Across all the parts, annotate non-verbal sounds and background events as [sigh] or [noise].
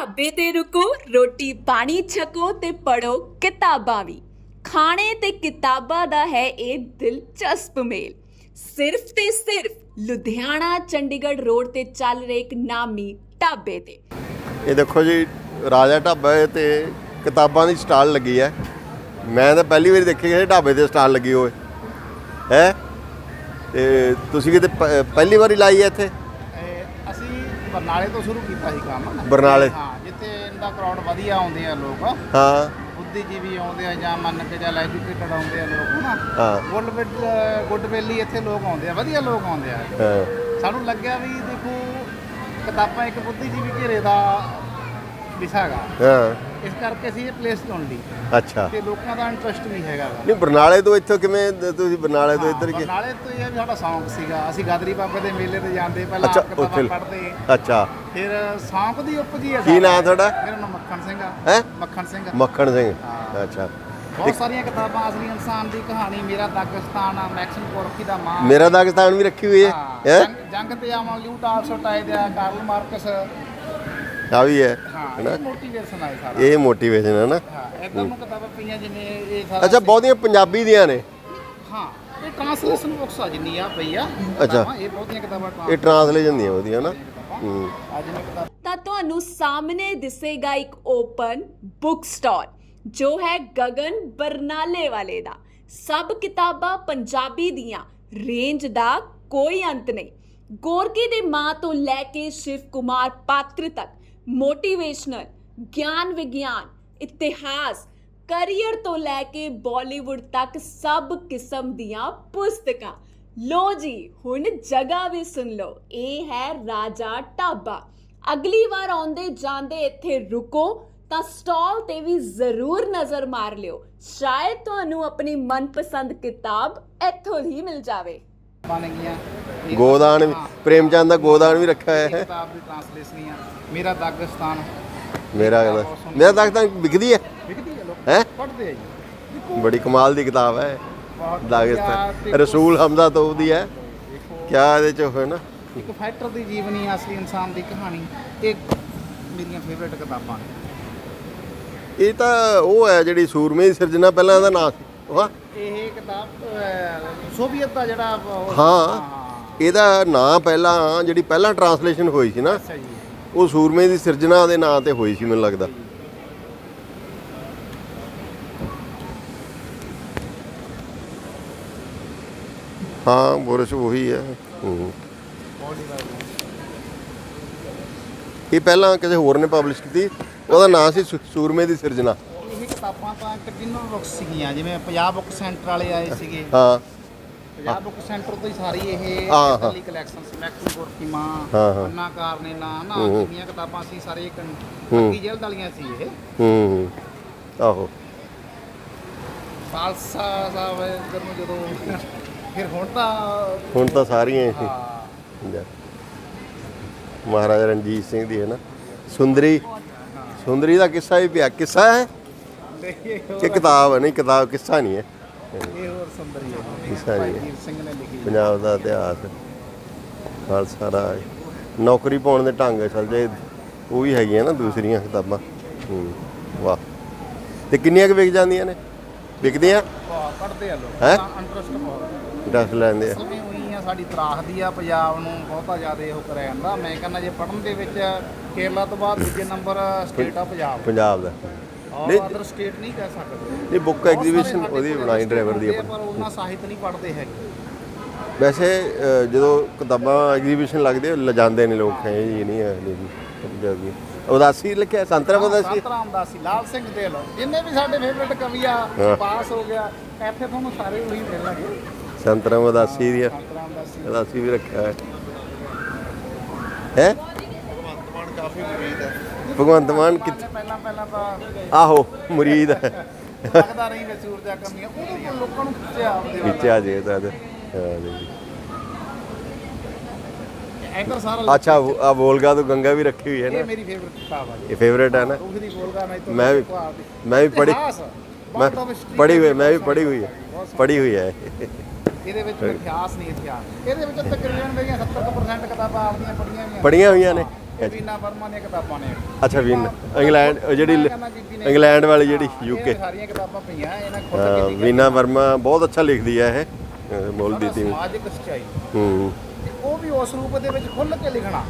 ਢਾਬੇ ਤੇ ਰੁਕੋ, ਰੋਟੀ ਪਾਣੀ ਛਕੋ ਤੇ ਪੜੋ ਕਿਤਾਬਾਂ ਵੀ। ਖਾਣੇ ਤੇ ਕਿਤਾਬਾਂ ਦਾ ਹੈ ਇਹ ਦਿਲਚਸਪ ਮੇਲ। ਸਿਰਫ ਤੇ ਸਿਰਫ ਲੁਧਿਆਣਾ ਚੰਡੀਗੜ੍ਹ ਰੋਡ ਤੇ ਚੱਲ ਰਹੇ ਇੱਕ ਨਾਮੀ ਢਾਬੇ ਤੇ। ਇਹ ਦੇਖੋ ਜੀ, ਰਾਜਾ ਢਾਬਾ ਹੈ ਤੇ ਕਿਤਾਬਾਂ ਦੀ ਸਟਾਲ ਲੱਗੀ ਹੈ। ਮੈਂ ਤਾਂ ਪਹਿਲੀ ਵਾਰੀ ਦੇਖੀ ਕਿ ਢਾਬੇ ਤੇ ਸਟਾਲ ਲੱਗੀ ਹੋਏ ਹੈ? ਤੇ ਤੁਸੀਂ ਕਿਤੇ ਪ- ਪਹਿਲੀ ਵਾਰੀ ਲਾਈ ਹੈ ਇੱਥੇ? ਬਰਨਾਲੇ ਤੋਂ ਸ਼ੁਰੂ ਕੀਤਾ ਸੀ ਕੰਮ। ਬਰਨਾਲੇ। ਹਾਂ ਜਿੱਥੇ ਇਹਦਾ ਕਰਾਊਡ ਵਧੀਆ ਆਉਂਦੇ ਆ ਲੋਕ। ਹਾਂ। ਬੁੱਧੀਜੀਵੀ ਆਉਂਦੇ ਆ ਜਾਂ ਮੰਨ ਕੇ ਚੱਲ ਐਜੂਕੇਟਡ ਆਉਂਦੇ ਆ ਲੋਕ ਨਾ ਹਾਂ। ਗੁੱਡਵਿਲ ਗੁੱਡਵੇਲੀ ਇੱਥੇ ਲੋਕ ਆਉਂਦੇ ਆ ਵਧੀਆ ਲੋਕ ਆਉਂਦੇ ਆ। ਹਾਂ। ਸਾਨੂੰ ਲੱਗਿਆ ਵੀ ਦੇਖੋ ਕਿਤਾਬਾਂ ਇੱਕ ਬੁੱਧੀਜੀਵੀ ਘੇਰੇ ਦਾ ਵਿਸ਼ਾ ਹੈਗਾ। ਹਾਂ। ਇਸ ਕਰਕੇ ਅਸੀਂ ਇਹ ਪਲੇਸ ਚੁਣ ਲਈ ਅੱਛਾ। ਤੇ ਲੋਕਾਂ ਦਾ ਇੰਟਰਸਟ ਵੀ ਹੈਗਾ ਗਾ। ਨਹੀਂ ਬਰਨਾਲੇ ਤੋਂ ਇੱਥੋਂ ਕਿਵੇਂ ਦ- ਤੁਸੀਂ ਬਰਨਾਲੇ ਤੋਂ ਇੱਧਰ ਕਿ ਬਰਨਾਲੇ ਤੋਂ ਇਹ ਆ ਵੀ ਸਾਡਾ ਸ਼ੌਂਕ ਸੀਗਾ। ਅਸੀਂ ਗਾਦਰੀ ਬਾਬੇ ਦੇ ਮੇਲੇ ਤੇ ਜਾਂਦੇ ਪਹਿਲਾਂ ਅੱਛਾ, ਆਪ ਕਿਤਾਬਾਂ ਉੱਥੇ। ਪੜ੍ਹਦੇ। ਅੱਛਾ। ਫਿਰ ਸ਼ੌਂਕ ਦੀ ਉਪਜੀ ਹੈ ਕੀ ਨਾਂ। ਤੁਹਾਡਾ? ਮੇਰਾ ਨਾਮ ਮੱਖਣ ਸਿੰਘ ਆ। ਹੈਂ? ਮੱਖਣ ਸਿੰਘ ਮੱਖਣ ਸਿੰਘ। ਹਾਂ। ਅੱਛਾ। ਬਹੁਤ ਸਾਰੀਆਂ ਕਿਤਾਬਾਂ ਅਸਲੀ ਇਨਸਾਨ ਦੀ ਕਹਾਣੀ ਮੇਰਾ ਦਾਗਿਸਤਾਨ ਆ ਮੈਕਸਿਮ ਕੋਰਕੀ ਦਾ ਮਾਂ। ਮੇਰਾ ਦਾਗਿਸਤਾਨ ਵੀ ਰੱਖੀ ਹੋਈ ਹੈ। ਹਾਂ, ਹੈ? ਜੰਗ- ਜੰਗ ਤੇ ਆਵਾਂ ਟਾਈਡ ਆ ਕਾਰਲ ਮਾਰਕਸ। ਆ ਵੀ ਹੈ ਹਾਂ ਮੋਟੀਵੇਸ਼ਨ ਆ ਸਾਰਾ। ਇਹ ਮੋਟੀਵੇਸ਼ਨ ਹੈ ਨਾ? ਹਾਂ ਇਦਾਂ ਨੂੰ ਕਿਤਾਬਾਂ ਪਈਆਂ ਜਿਵੇਂ ਇਹ ਸਾਰਾ ਅੱਛਾ ਬਹੁਤੀਆਂ ਪੰਜਾਬੀ ਦੀਆਂ ਨੇ? ਹਾਂ ਇਹ ਟ੍ਰਾਂਸਲੇਸ਼ਨ ਬੁੱਕਸ ਆ ਜਿੰਨੀ ਆ ਪਈ ਆ। ਅੱਛਾ। ਇਹ ਬਹੁਤੀਆਂ ਕਿਤਾਬਾਂ ਇਹ ਟਰਾਂਸਲੇਸ਼ਨ ਦੀਆਂ ਉਹਦੀਆਂ ਨਾ? ਤਾਂ ਤੁਹਾਨੂੰ ਸਾਹਮਣੇ ਦਿਸੇਗਾ ਇੱਕ ਓਪਨ ਬੁੱਕ ਸਟਾਲ ਜੋ ਹੈ ਗਗਨ ਬਰਨਾਲੇ ਵਾਲੇ ਦਾ। ਸਭ ਕਿਤਾਬਾਂ ਪੰਜਾਬੀ ਦੀਆਂ ਰੇਂਜ ਦਾ ਕੋਈ ਅੰਤ ਨਹੀਂ। ਗੋਰਕੀ ਦੇ ਮਾਂ ਤੋਂ ਲੈ ਕੇ ਸ਼ਿਵ ਕੁਮਾਰ ਪਾਤਰ ਤੱਕ ਮੋਟੀਵੇਸ਼ਨਲ ਗਿਆਨ ਵਿਗਿਆਨ ਇਤਿਹਾਸ ਕਰੀਅਰ ਤੋਂ ਲੈ ਕੇ ਬਾਲੀਵੁੱਡ ਤੱਕ ਸਭ ਕਿਸਮ ਦੀਆਂ ਪੁਸਤਕਾਂ ਲੋ ਜੀ ਹੁਣ ਜਗ੍ਹਾ ਵੀ ਸੁਣ ਲਓ ਇਹ ਹੈ ਰਾਜਾ ਢਾਬਾ ਅਗਲੀ ਵਾਰ ਆਉਂਦੇ ਜਾਂਦੇ ਇੱਥੇ ਰੁਕੋ ਤਾਂ ਸਟਾਲ ਤੇ ਵੀ ਜ਼ਰੂਰ ਨਜ਼ਰ ਮਾਰ ਲਿਓ ਸ਼ਾਇਦ ਤੁਹਾਨੂੰ ਆਪਣੀ ਮਨਪਸੰਦ ਕਿਤਾਬ ਇੱਥੋਂ ਹੀ ਮਿਲ ਜਾਵੇ ਬਣ ਗੋਦਾਨ ਵੀ ਹਾਂ, ਪ੍ਰੇਮ ਚੰਦ ਦਾ ਗੋਦਾਨ ਵੀ ਰੱਖਿਆ ਹੋਇਆ ਹੈ। ਕਿਤਾਬ ਦੀ ਟ੍ਰਾਂਸਲੇਸ਼ਨ ਹੀ ਆ। ਮੇਰਾ ਦਾਗਿਸਤਾਨ। ਮੇਰਾ ਮੇਰਾ ਦਾਗਿਸਤਾਨ ਵਿਕਦੀ ਹੈ? ਵਿਕਦੀ ਹੈ ਲੋਕ। ਹੈ? ਪੜ੍ਹਦੇ ਆ ਜੀ। ਬੜੀ ਕਮਾਲ ਦੀ ਕਿਤਾਬ ਹੈ। ਬਹੁਤ ਦਾਗਿਸਤਾਨ। ਰਸੂਲ ਹਮਜ਼ਾ ਤੋਂ ਦੀ ਹੈ। ਕਿਆ ਇਹਦੇ ਚ ਹੋਇਆ ਨਾ? ਇੱਕ ਫਾਈਟਰ ਦੀ ਜੀਵਨੀ ਅਸਲੀ ਇਨਸਾਨ ਦੀ ਕਹਾਣੀ। ਇਹ ਮੇਰੀਆਂ ਫੇਵਰੇਟ ਕਿਤਾਬਾਂ ਨੇ। ਇਹ ਤਾਂ ਉਹ ਹੈ ਜਿਹੜੀ ਸੂਰਮੇ ਦੀ ਸਿਰਜਣਾ ਪਹਿਲਾਂ ਇਹਦਾ ਨਾਮ ਸੀ। ਵਾਹ। ਇਹ ਕਿਤਾਬ ਅਹ, ਸੋਵੀਅਤ ਦਾ ਜਿਹੜਾ ਉਹ- ਹਾਂ। ਇਹਦਾ ਨਾਂ ਪਹਿਲਾਂ ਜਿਹੜੀ ਪਹਿਲਾਂ ਟਰਾਂਸਲੇਸ਼ਨ ਹੋਈ ਸੀ ਨਾ ਅੱਛਾ ਜੀ। ਉਹ ਸੂਰਮੇ ਦੀ ਸਿਰਜਣਾ ਦੇ ਨਾਂ ਤੇ ਹੋਈ ਸੀ ਮੈਨੂੰ ਲੱਗਦਾ। ਹਾਂ ਬੋਰਸ਼ ਉਹੀ ਹੈ। ਹੂੰ। ਇਹ ਪਹਿਲਾਂ ਕਿਸੇ ਹੋਰ ਨੇ ਪਬਲਿਸ਼ ਕੀਤੀ ਉਹਦਾ ਨਾਂ ਸੀ ਸੂ- ਸੂਰਮੇ ਦੀ ਸਿਰਜਣਾ। ਇਹ ਕਿਤਾਬਾਂ ਤਾਂ ਕੰਟੀਨਿਊ ਬੁੱਕਸ ਸੀਗੀਆਂ ਜਿਵੇਂ ਪੰਜਾਬ ਬੁੱਕ ਸੈਂਟਰ ਵਾਲੇ ਆਏ ਸੀਗੇ। ਹਾਂ। ਪੰਜਾਬ ਬੁੱਕ ਸੈਂਟਰ ਤੋਂ ਹੀ ਸਾਰੀ ਇਹ ਹਾਂ, ਹਾਂ। ਇਕੱਲੀ ਕਲੈਕਸ਼ਨ ਸੀ ਮੈਕਸੀ ਗੁਰਕੀ ਮਾਂ ਹਾਂ, ਹਾਂ। ਅੰਨਾ ਕਾਰਨੇ ਨਾ ਨਾ ਹੂੰ, ਹੂੰ। ਕਿੰਨੀਆਂ ਕਿਤਾਬਾਂ ਸੀ ਸਾਰੇ ਹੂੰ। ਕੰਗੀ ਜੇਲ੍ਹ ਵਾਲੀਆਂ ਸੀ ਇਹ। ਹੂੰ ਹੂੰ। ਆਹੋ। ਖਾਲਸਾ ਸਾਹਿਬ ਇੱਧਰ ਨੂੰ ਜਦੋਂ ਫਿਰ ਹੁਣ ਤਾਂ ਹੁਣ ਤਾਂ ਸਾਰੀਆਂ ਹੀ। ਹਾਂ। ਜਾ। ਮਹਾਰਾਜਾ ਰਣਜੀਤ ਸਿੰਘ ਦੀ ਹੈ ਨਾ। ਸੁੰਦਰੀ। ਸੁੰਦਰੀ ਦਾ ਕਿੱਸਾ ਵੀ ਪਿਆ। ਕਿੱਸਾ ਹੈ? ਕਿ ਕਿਤਾਬ ਹੈ? ਨਹੀਂ ਕਿਤਾਬ ਕਿੱਸਾ ਨਹੀਂ ਹੈ। ਇਹ ਸੁੰਦਰੀ ਹੈ। ਵੀਰ ਸਿੰਘ ਨੇ ਲਿਖੀ ਪੰਜਾਬ ਦਾ ਇਤਿਹਾਸ ਖਾਲਸਾ ਰਾਜ। ਨੌਕਰੀ ਪਾਉਣ ਦੇ ਢੰਗ ਅਸਲ ਜੇ ਉਹ ਵੀ ਹੈਗੀਆਂ ਨਾ ਦੂਸਰੀਆਂ ਕਿਤਾਬਾਂ। ਹੂੰ ਵਾਹ। ਤੇ ਕਿੰਨੀਆਂ ਕੁ ਵਿਕ ਜਾਂਦੀਆਂ ਨੇ? ਵਿਕਦੀਆਂ? ਬਹੁਤ ਪੜ੍ਹਦੇ ਆ ਲੋਕ। ਹੈਂ? ਇੰਟਰਸਟ ਬਹੁਤ ਦੱਸ ਲੈਂਦੇ ਆ। ਸਮੇਂ ਹੋਈ ਆ ਸਾਡੀ ਆ ਪੰਜਾਬ ਨੂੰ ਬਹੁਤਾ ਜ਼ਿਆਦਾ ਉਹ ਕਰਿਆ ਜਾਂਦਾ ਮੈਂ ਕਹਿੰਦਾ ਜੇ ਪੜਨ ਦੇ ਵਿੱਚ ਕੇਰਲਾ ਤੋਂ ਬਾਅਦ ਦੂਜੇ ਨੰਬਰ ਸਟੇਟ ਆ ਪੰਜਾਬ। ਪੰਜਾਬ ਦਾ। ਔਰ ਅਦਰ ਸਟੇਟ ਨਹੀਂ ਕਹਿ ਸਕਦੇ। ਇਹ ਬੁੱਕ ਐਗਜ਼ੀਬਿਸ਼ਨ ਉਹਦੀ ਬਣਾਈ ਡਰਾਈਵਰ ਦੀ ਹੁੰਦੇ ਆ, ਆਪਣੀ ਪਰ ਉਹਨਾਂ ਸਾਹਿਤ ਨਹੀਂ ਪੜਦੇ ਹੈਗੇ। ਵੈਸੇ ਜਦੋਂ ਕਿਤਾਬਾਂ ਐਗਜ਼ੀਬਿਸ਼ਨ ਲੱਗਦੇ ਲਿਜਾਂਦੇ ਨੇ ਲੋਕ ਹੈ ਜੀ ਨਹੀਂ ਹੈ ਨਹੀਂ ਜੀ। ਜਾਂਦੀ ਉਦਾਸੀ ਲਿਖਿਆ ਸੰਤਰਾ ਉਦਾਸੀ। ਸੰਤ ਰਾਮਦਾਸੀ ਲਾਲ ਸਿੰਘ ਦੇ ਲੋ ਜਿੰਨੇ ਵੀ ਸਾਡੇ ਫੇਵਰੇਟ ਕਵੀ ਆ ਹਾਂ। ਪਾਸ ਹੋ ਗਿਆ ਇੱਥੇ ਤੁਹਾਨੂੰ ਸਾਰੇ ਉਹੀ ਮਿਲਣਗੇ। ਸੰਤਰਾ ਉਦਾਸੀ ਦੀ ਉਦਾਸੀ। ਵੀ ਰੱਖਿਆ ਹੈ? ਹੈ। ਭਗਵੰਤ ਮਾਨ ਕਿ ਪਹਿਲਾਂ ਪਹਿਲਾਂ ਤਾਂ ਆਹੋ ਮੁਰੀਦ ਹੈ। ਲੱਗਦਾ ਰਹੀ ਵੇ ਸੂਰਜਾ ਕਮੀਆਂ ਉਹ ਲੋਕਾਂ ਨੂੰ ਖਿੱਚਿਆ ਆਪਦੇ ਵੱਲ ਵਿੱਚ ਆ ਜੇ ਤਾਂ ਹਾਂ ਜੀ। ਐਂਕਰ ਸਾਰਾ ਅੱਛਾ ਆ ਵੋਲਗਾ ਤੋਂ ਗੰਗਾ ਵੀ ਰੱਖੀ ਹੋਈ ਹੈ ਇਹ ਨਾ ਮੇਰੀ ਫੇਵਰਟ ਕਿਤਾਬ ਆ ਜੀ। ਇਹ ਫੇਵਰੇਟ ਹੈ ਨਾ? ਮੈਂ ਤੋਂ ਮੈਂ ਵੀ ਮੈਂ ਵੀ ਪੜ੍ਹੀ ਮੈਂ ਪੜ੍ਹੀ ਹੋਈ ਮੈਂ ਵੀ ਪੜ੍ਹੀ ਹੋਈ ਹੈ। ਪੜ੍ਹੀ ਹੋਈ ਹੈ। ਇਹਦੇ ਵਿੱਚ ਇਤਿਹਾਸ ਨਹੀਂ ਇਤਿਹਾਸ। ਇਹਦੇ ਵਿੱਚ ਤਕਰੀਬਨ ਮੇਰੀਆਂ 70% ਕਿਤਾਬਾਂ ਆਪਦੀਆਂ ਹੋਈਆਂ। ਪੜ੍ਹੀਆਂ ਹੋਈਆਂ ਨੇ। ਦੇਖਿਆ ਜੀ। ਵੀਨਾ ਵਰਮਾ ਦੀਆਂ ਕਿਤਾਬਾਂ ਨੇ। ਅੱਛਾ ਵੀਨ ਇੰਗਲੈਂਡ ਉਹ ਜਿਹੜੀ ਇੰਗਲੈਂਡ ਵਾਲੀ ਜਿਹੜੀ ਯੂਕੇ ਸਾਰੀਆਂ ਕਿਤਾਬਾਂ ਪਈਆਂ ਇਹਨਾਂ ਖੁੱਲ੍ਹ ਕੇ ਲਿਖੀਆਂ। ਵੀਨਾ ਵਰਮਾ ਬਹੁਤ ਅੱਛਾ ਲਿਖਦੀ ਹੈ ਇਹ ਅਹ ਮੁੱਲ ਦੀ ਤੀ ਸਮਾਜਿਕ ਸੱਚਾਈ। ਹੂੰ। ਤੇ ਉਹ ਵੀ ਉਸ ਰੂਪ ਦੇ ਵਿੱਚ ਖੁੱਲ੍ਹ ਕੇ ਲਿਖਣਾ।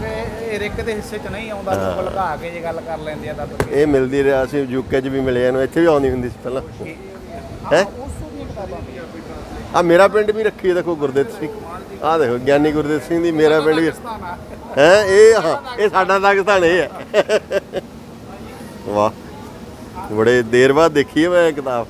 ਕਿ ਇਹ ਰਿਕ ਦੇ ਹਿੱਸੇ 'ਚ ਨਹੀਂ ਆਉਂਦਾ ਲੋਕ ਲਗਾ ਕੇ ਜੇ ਗੱਲ ਕਰ ਲੈਂਦੇ ਆ ਤਾਂ ਕਿ ਇਹ ਮਿਲਦੀ ਰਿਹਾ ਅਸੀਂ ਯੂਕੇ 'ਚ ਵੀ ਮਿਲੇ ਇਹਨੂੰ ਇੱਥੇ ਵੀ ਆਉਂਦੀ ਹੁੰਦੀ ਸੀ ਪਹਿਲਾਂ। ਹਾਂ? ਉਸ ਦੀਆਂ ਕਿਤਾਬਾਂ ਪਈਆਂ। ਆ ਮੇਰਾ ਪਿੰਡ ਵੀ ਰੱਖੀ ਹੈ ਦੇਖੋ ਗੁਰਦੇਵ ਸਿੰਘ। ਆ ਦੇਖੋ ਗਿਆਨੀ ਗੁਰਦੇਵ ਸਿੰਘ ਦੀ ਮੇਰਾ ਪਿੰਡ ਵੀ ਹੈ ਇਹ ਹਾਂ ਇਹ ਸਾਡਾ ਪਾਕਿਸਤਾਨ ਇਹ ਹੈ ਵਾਹ ਬੜੇ ਦੇਰ ਬਾਅਦ ਦੇਖੀ ਹੈ ਮੈਂ ਕਿਤਾਬ।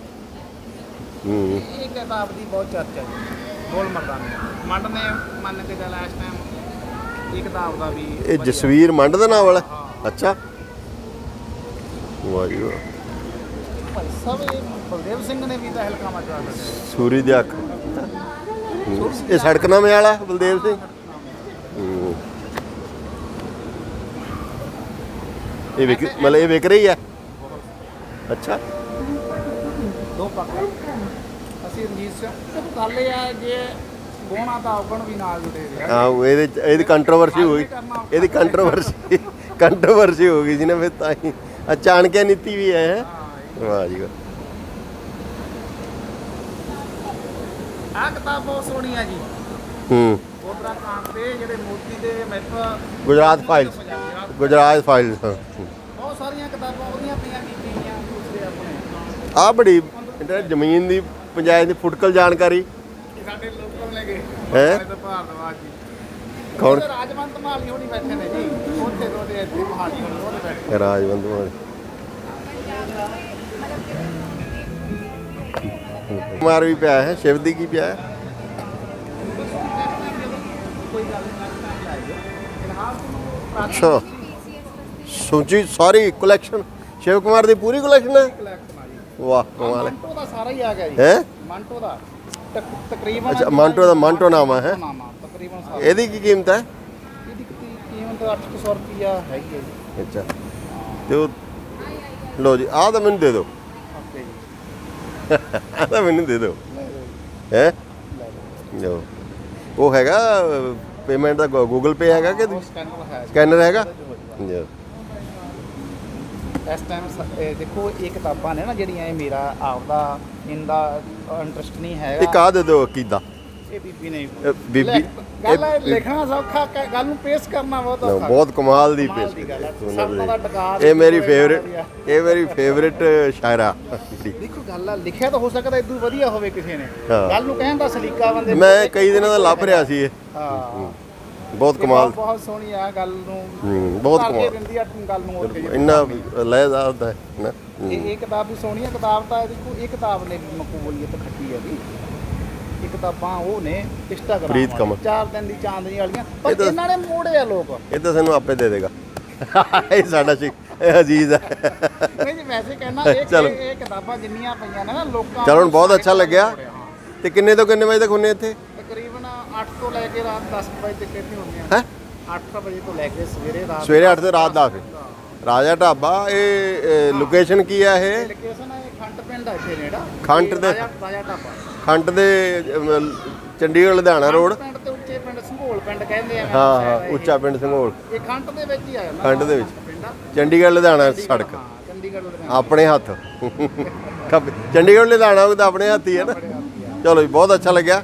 ਹੂੰ। ਇਹ ਕਿਤਾਬ ਦੀ ਬਹੁਤ ਚਰਚਾ ਜੀ ਗੋਲ ਮਰਦਾਨੀ ਮੰਡ ਨੇ ਮੰਨ ਕੇ ਚੱਲ ਇਸ ਟਾਈਮ ਇਹ ਕਿਤਾਬ ਦਾ ਵੀ ਇਹ ਜਸਵੀਰ ਮੰਡ ਦਾ ਨਾਵਲ ਹੈ? ਅੱਛਾ। ਵਾਹ ਜੀ ਵਾਹ ਇਹ ਬਲਦੇਵ ਸਿੰਘ ਨੇ ਵੀ ਤਾਂ ਹਲਕਾਮਾ ਚੜਾ ਦਿੱਤਾ ਸੂਰੀ ਦੀ ਅੱਖ। ਹੂੰ। ਇਹ ਸੜਕਨਾਮੇ ਵਾਲਾ ਬਲਦੇਵ ਸਿੰਘ? ਹੂੰ। ਇਹ ਵਿਕ ਮਤਲਬ ਇਹ ਵਿਕ ਰਹੀ ਹੈ ਅੱਛਾ। ਦੋ ਪੱਕ ਅਸੀਂ ਰਣਜੀਤ ਸਿੰਘ ਗੱਲ ਇਹ ਆ ਜੇ ਗੋਣਾ ਤਾਂ ਔਗਣ ਵੀ ਨਾਲ ਜੁੜੇ ਰਹੇ ਹਾਂ ਉਹ ਇਹਦੇ ਚ- ਇਹਦੀ ਕੰਟਰੋਵਰਸੀ ਹੋ ਗਈ। ਇਹਦੀ ਕੰਟਰੋਵਰਸੀ ਕੰਟਰੋਵਰਸੀ ਹੋ ਗਈ ਸੀ ਨਾ ਫਿਰ ਤਾਂ ਹੀ। ਅਚਾਨਕਿਆ ਨੀਤੀ ਵੀ ਹੈ ਹੈਂ? ਵਾਹ ਜੀ ਵਾਹ। ਆਹ ਕਿਤਾਬ ਬਹੁਤ ਸੋਹਣੀ ਆ ਜੀ। ਹੂੰ। ਕਾਂਡ ਦੇ ਜਿਹੜੇ ਮੋਤੀ ਦੇ ਮਿੱਥ ਗੁਜਰਾਤ ਫਾਈਲਸ। ਗੁਜਰਾਤ ਫਾਈਲਸ ਬਹੁਤ ਸਾਰੀਆਂ ਕਿਤਾਬਾਂ ਉਹਦੀਆਂ ਪਈਆਂ ਕੀਤੀਆਂ ਦੂਸਰੇ ਆਪਣੇ। ਆ ਬੜੀ ਇੰਟਰ ਜ਼ਮੀਨ ਦੀ ਪੰਚਾਇਤ ਦੀ ਫੁਟਕਲ ਜਾਣਕਾਰੀ। ਸਾਡੇ ਲੋਕਲ ਨੇ ਗਏ ਹੈਂ? ਤਾਂ ਭਾਰਤਵਾਜ ਜੀ। ਕੌਣ? ਰਾਜਵੰਤ ਮਹਾਲੀ ਹੋਣੀ ਬੈਠੇ ਨੇ ਜੀ। ਉੱਥੇ ਤੋਂ ਦੇ ਇੱਥੇ ਮਹਾਲੀ ਹੋਣੀ ਉਹਦੇ ਬੈਠੇ ਰਾਜਵੰਦ ਮਾਨ ਕੁਮਾਰ ਵੀ ਪਿਆ ਹੈ ਸ਼ਿਵ ਦੀ ਕੀ ਪਿਆ ਹੈ। ਅੱਛਾ। ਸੋਚੀ ਸਾਰੀ ਕਲੈਕਸ਼ਨ ਸ਼ਿਵ ਕੁਮਾਰ ਦੀ ਪੂਰੀ ਕਲੈਕਸ਼ਨ ਹੈ? ਵਾਹ ਕਮਾਲ ਹੈ। ਮੰਟੋ ਦਾ ਸਾਰਾ ਹੀ ਆ ਗਿਆ ਜੀ। ਹੈ? ਮੰਟੋ ਦਾ। ਤਕ- ਤਕਰੀਬਨ ਅੱਛਾ, ਮੰਟੋ ਦਾ- ਮੰਟੋ ਨਾਮ ਹੈ, ਤਕਰੀਬਨ ਸਾਰਾ। ਇਹਦੀ ਕੀ ਕੀਮਤ ਹੈ? ਇਹਦੀ ਕੀਮਤ 800 ਰੁਪਿਆ ਹੈਗੀ ਹੈ ਜੀ। ਅੱਛਾ। ਤੇ ਲੋ ਜੀ ਆਹ ਤਾਂ ਮੈਨੂੰ ਦੇ ਦਿਓ। ਤਾਂ ਮੈਨੂੰ ਦੇ ਦਿਓ। ਹੈ? ਲਓ। ਉਹ ਹੈਗਾ ਪੇਮੈਂਟ ਦਾ ਗੂਗਲ ਪੇ ਹੈਗਾ ਕਿ ਸਕੈਨਰ ਹੈਗਾ? ਜੀ। ਇਸ ਟਾਈਮ ਦੇਖੋ ਇਹ ਕਿਤਾਬਾਂ ਨੇ ਨਾ ਜਿਹੜੀਆਂ ਇਹ ਮੇਰਾ ਆਪਦਾ ਇੰਦਾ ਇੰਟਰਸਟ ਨਹੀਂ ਹੈਗਾ। ਇੱਕ ਆ ਦੇ ਦਿਓ ਕੀਦਾ ਇਹ ਬੀਬੀ ਨੇ ਇਹ ਬੀਬੀ- ਲੈ, ਗੱਲ ਹੈ, ਇਹ- ਲਿਖਣਾ ਸੌਖਾ ਕ- ਗੱਲ ਨੂੰ ਪੇਸ਼ ਕਰਨਾ ਬਹੁਤ ਨਾ, ਔਖਾ। ਬਹੁਤ ਕਮਾਲ ਦੀ ਕਮਾਲ ਪੇਸ਼ ਦੀ ਗੱਲ ਹੈ। ਸਭ ਦਾ ਟਕਾ ਇਹ ਮੇਰੀ ਫੇਵਰਿਟ। ਇਹ ਮੇਰੀ ਫੇਵਰਿਟ ਸ਼ਾਇਰਾ। ਦੇਖੋ ਗੱਲ ਆ ਲਿਖਿਆ ਤਾਂ ਹੋ ਸਕਦਾ ਇਦੋਂ ਵਧੀਆ ਹੋਵੇ ਕਿਸੇ ਨੇ। ਹਾਂ। ਗੱਲ ਨੂੰ ਕਹਿਣ ਦਾ ਸਲੀਕਾ ਬੰਦੇ ਮੈਂ ਕਈ ਦਿਨਾਂ ਦਾ ਲੱਭ ਰਿਹਾ ਸੀ ਇਹ। ਹਾਂ। ਬਹੁਤ ਕਮਾਲ। ਬਹੁਤ- ਬਹੁਤ ਸੋਹਣੀ ਆ ਗੱਲ ਨੂੰ। ਹੂੰ, ਬਹੁਤ ਕੇ ਕਮਾਲ। ਦਿੰਦੀ ਆ ਗੱਲ ਨੂੰ ਹੋਰ ਕਿਸੇ ਇੰਨਾ ਲੈਦਾ ਹੁੰਦਾ ਹੈ ਨਾ। ਹੂੰ। ਇਹ ਇਹ ਕਿਤਾਬ ਵੀ ਸੋਹਣੀ ਆ। ਕਿਤਾਬ ਤਾਂ ਦੇਖੋ ਇਹ ਕਿਤਾਬ ਨੇ ਵੀ ਮਕਬੂਲੀਅਤ ਖੱਟੀ ਹੈ ਵੀ ਇਹ ਕਿਤਾਬਾਂ ਉਹ ਨੇ ਇੰਸਟਾਗ੍ਰਾਮ ਪ੍ਰੀਤ ਕਮਲ। ਚਾਰ ਦਿਨ ਦੀ ਚਾਂਦਨੀ ਵਾਲੀਆਂ। ਪਰ ਇਹ ਤਾਂ- ਇਹਨਾਂ ਨੇ ਮੋੜੇ ਆ ਲੋਕ। ਇਹ ਤਾਂ ਸਾਨੂੰ ਆਪੇ ਦੇ ਦੇਗਾ। ਇਹ ਸਾਡਾ ਸੀ ਇਹ ਅਜ਼ੀਜ਼ ਹੈ। ਨਹੀਂ ਜੀ ਵੈਸੇ ਕਹਿਣਾ ਇਹ ਚਲੋ। ਇਹ ਕਿਤਾਬਾਂ ਜਿੰਨੀਆਂ ਪਈਆਂ ਨੇ ਨਾ ਲੋਕਾਂ ਚਲੋ ਹੁਣ ਬਹੁਤ ਅੱਛਾ ਲੱਗਿਆ। ਆ। ਤੇ ਕਿੰਨੇ ਤੋਂ ਕਿੰਨੇ ਵਜੇ ਤੱਕ ਹੁੰਨੇ ਇੱਥੇ? ਤਕਰੀਬਨ 8 ਤੋਂ ਲੈ ਕੇ ਰਾਤ 10 ਵਜੇ ਤੱਕ ਇੱਥੇ ਹੁੰਦੀਆਂ ਹੈ? 8 ਵਜੇ ਤੋਂ ਲੈ ਕੇ ਸਵੇਰੇ ਰਾਤ ਸਵੇਰੇ 8 ਤੋਂ ਰਾਤ 10 ਰਾਜਾ ਢਾਬਾ ਇਹ ਲੋਕੇਸ਼ਨ ਕੀ ਹੈ ਇਹ? ਲੋਕੇਸ਼ਨ ਹੈ ਇਹ ਖੰਡ ਪਿੰਡ ਹੈ ਇੱਥੇ ਨੇੜਾ। ਖੰਡ ਦੇ- ਰਾਜਾ ਰਾਜਾ ਢਾਬਾ। ਖੰਡ ਦੇ ਅਮ, ਚੰਡੀਗੜ੍ਹ ਲੁਧਿਆਣਾ ਰੋਡ। ਪਿੰਡ ਤੇ ਉੱਚੇ ਪਿੰਡ ਸੰਘੋਲ ਪਿੰਡ ਕਹਿੰਦੇ ਆ ਹਾਂ ਹਾਂ ਉੱਚਾ ਪਿੰਡ ਸੰਘੋਲ। ਇਹ ਖੰਡ ਦੇ ਵਿੱਚ ਹੀ ਆ ਜਾਂਦਾ ਖੰਡ ਦੇ ਵਿੱਚ। ਪਿੰਡ ਆ। ਚੰਡੀਗੜ੍ਹ ਲੁਧਿਆਣਾ ਸੜਕ। ਹਾਂ ਚੰਡੀਗੜ੍ਹ ਲੁਧਿਆਣਾ। ਆਪਣੇ ਹੱਥ। [laughs] ਖੱਬੇ। ਚੰਡੀਗੜ੍ਹ ਲੁਧਿਆਣਾ ਵੀ ਤਾਂ ਆਪਣੇ ਹੱਥ ਹੀ ਹੈ ਨਾ। ਚਲੋ ਜੀ ਬਹੁਤ ਅੱਛਾ ਲੱਗਿਆ।